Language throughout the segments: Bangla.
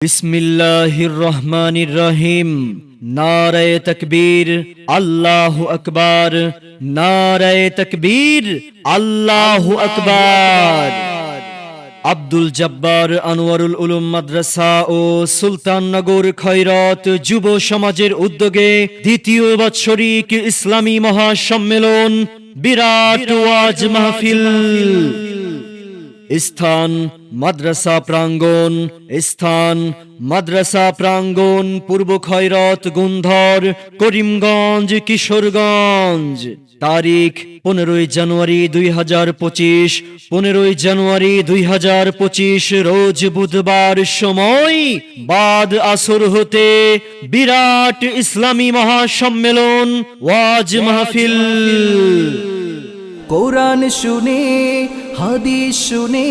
বিসমিল্লাহির রহমানির রহিম নারায়ে তকবীর, আল্লাহু আকবার। নারায়ে তকবীর, আল্লাহু আকবার। আব্দুল জব্বার আনোয়ারুল উলুম মাদ্রাসা ও সুলতাননগর খৈরত যুব সমাজের উদ্যোগে দ্বিতীয় বাৎসরিক ইসলামী মহাসম্মেলন বিরাট ওয়াজ মাহফিল। স্থান মাদ্রাসা প্রাঙ্গণ, স্থান মাদ্রাসা প্রাঙ্গণ, পূর্ব খয়রত, গুন্ধর, করিমগঞ্জ, কিশোরগঞ্জ। তারিখ পনেরোই জানুয়ারি দুই হাজার পঁচিশ, পনেরোই জানুয়ারি দুই হাজার পঁচিশ, রোজ বুধবার সময় বাদ আসর হতে বিরাট ইসলামী মহাসম্মেলন, ওয়াজ মাহফিল। কোরআন শুনে হাদিস শুনে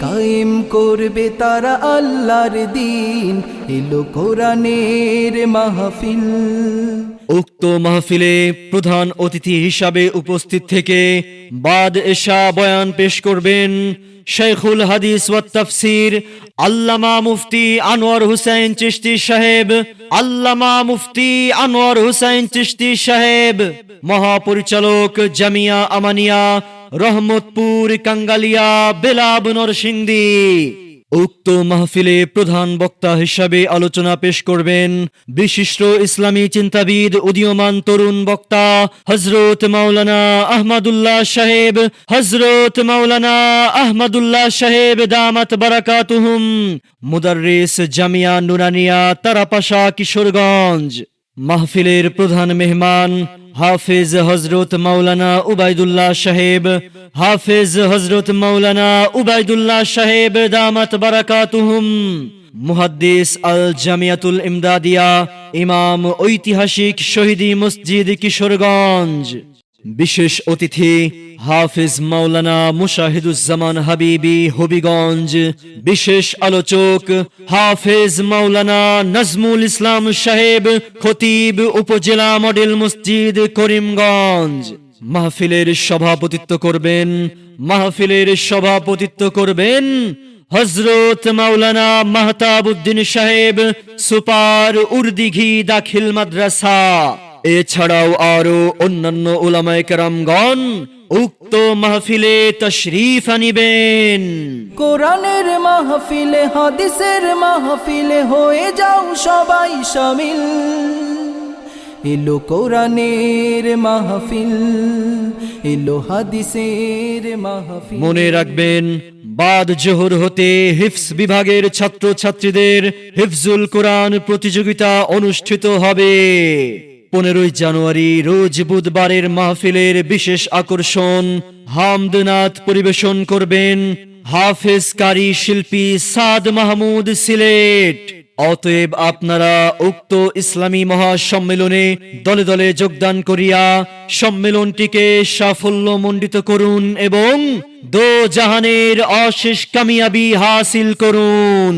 কায়েম করবে তারা আল্লাহর দিন। এলো কোরআনের মাহফিল। উক্ত মাহফিলে প্রধান অতিথি হিসাবে উপস্থিত থেকে বাদ এশা বয়ান পেশ করবেন শেখুল হাদিস ওয়াত তাফসির আল্লামা মুফতি আনোয়ার হুসাইন চিশতি সাহেব। আল্লামা মুফতি আনোয়ার হুসাইন চিশতি সাহেব। মহাপরিচালক জামিয়া আমানিয়া, রহমতপুর কাঙ্গালিয়া, বেলাব নরসিংদী। উক্ত মাহফিলে প্রধান বক্তা হিসাবে আলোচনা পেশ করবেন বিশিষ্ট ইসলামী চিন্তাবিদ, উদীয়মান তরুণ বক্তা হজরত মাওলানা আহমদুল্লাহ সাহেব। হজরত মাওলানা আহমদুল্লাহ সাহেব, দামাত বারাকাতুহুম। মুদাররিস জামিয়া নুরানিয়া তারাপাশা কিশোরগঞ্জ। মাহফিলের প্রধান মেহমান হাফেজ হজরত মৌলানা উবায়দুল্লাহ সাহেব, হাফিজ হজরত মাওলানা উবায়দুল্লাহ সাহেব, দামাত বারাকাতুহুম। মুহাদ্দিস আল জামিয়াতুল ইমদাদিয়া, ইমাম ঐতিহাসিক শহীদি মসজিদ কিশোরগঞ্জ। বিশেষ অতিথি হাফিজ মাওলানা মুশাহিদুজ্জামান হাবিবি হবিগঞ্জ, বিশেষ আলোচক হাফিজ মাওলানা নাজমুল ইসলাম সাহেব, খতিব উপজেলা মডেল মসজিদ করিমগঞ্জ। মাহফিলের সভাপতিত্ব করবেন, মাহফিলের সভাপতিত্ব করবেন হজরত মাওলানা মাহতাবুদ্দিন সাহেব, সুপার উর্দিঘি দাখিল মাদ্রাসা। এছাড়াও আরও অন্যান্য ওলামায়ে কেরামগণ উক্ত মাহফিলে তশরিফ আনিবেন। কোরআনের মাহফিলে হাদিসের মাহফিলে হয়ে যাও সবাই সামিল। এলো কোরআনের মাহফিল এলো হাদিসের মাহফিল। মনে রাখবেন বাদ জোহর হতে হিফস বিভাগের ছাত্র ছাত্রীদের হিফজুল কোরআন প্রতিযোগিতা অনুষ্ঠিত হবে। পনেরোই জানুয়ারি রোজ বুধবারের মাহফিলের বিশেষ আকর্ষণ। হামদনাথ পরিবেশন করবেন হাফেজ কারি শিল্পী সাদ মাহমুদ সিলেট। অতএব আপনারা উক্ত ইসলামী মহাসম্মেলনে দলে দলে যোগদান করিয়া সম্মেলনটিকে সাফল্য মণ্ডিত করুন এবং দো জাহানের অশেষ কামিয়াবি হাসিল করুন।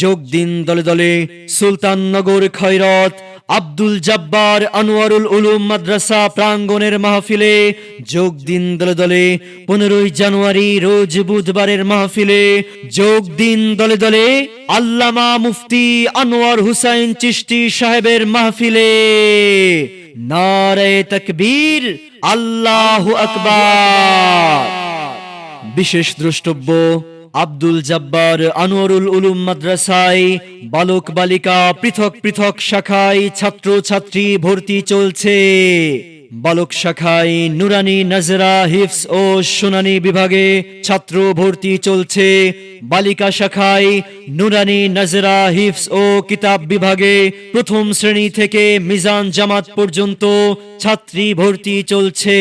যোগ দিন দলে দলে সুলতাননগর খয়রত আব্দুল জব্বার আনোয়ারুল উলুম মাদ্রাসা প্রাঙ্গণের মাহফিলে যোগ দিন দলে দলে। পনেরোই জানুয়ারি রোজ বুধবারের মাহফিলে যোগ দিন দলে দলে আল্লামা মুফতি আনোয়ার হুসাইন চিশতি সাহেবের মাহফিলে। নারে তকবীর, আল্লাহু আকবার। বিশেষ দ্রষ্টব্য আব্দুল জব্বার আনোয়ারুল উলুম মাদ্রাসায় বালক বালিকা পৃথক পৃথক শাখায় ছাত্র ছাত্রী ভর্তি চলছে। বালক শাখায় নুরানি নজরা হিফস ও সুনানি বিভাগে ছাত্র ভর্তি চলছে। বালিকা শাখায় নুরানি নজরা হিফস ও কিতাব বিভাগে প্রথম শ্রেণি থেকে মিজান জামাত পর্যন্ত ছাত্রী ভর্তি চলছে।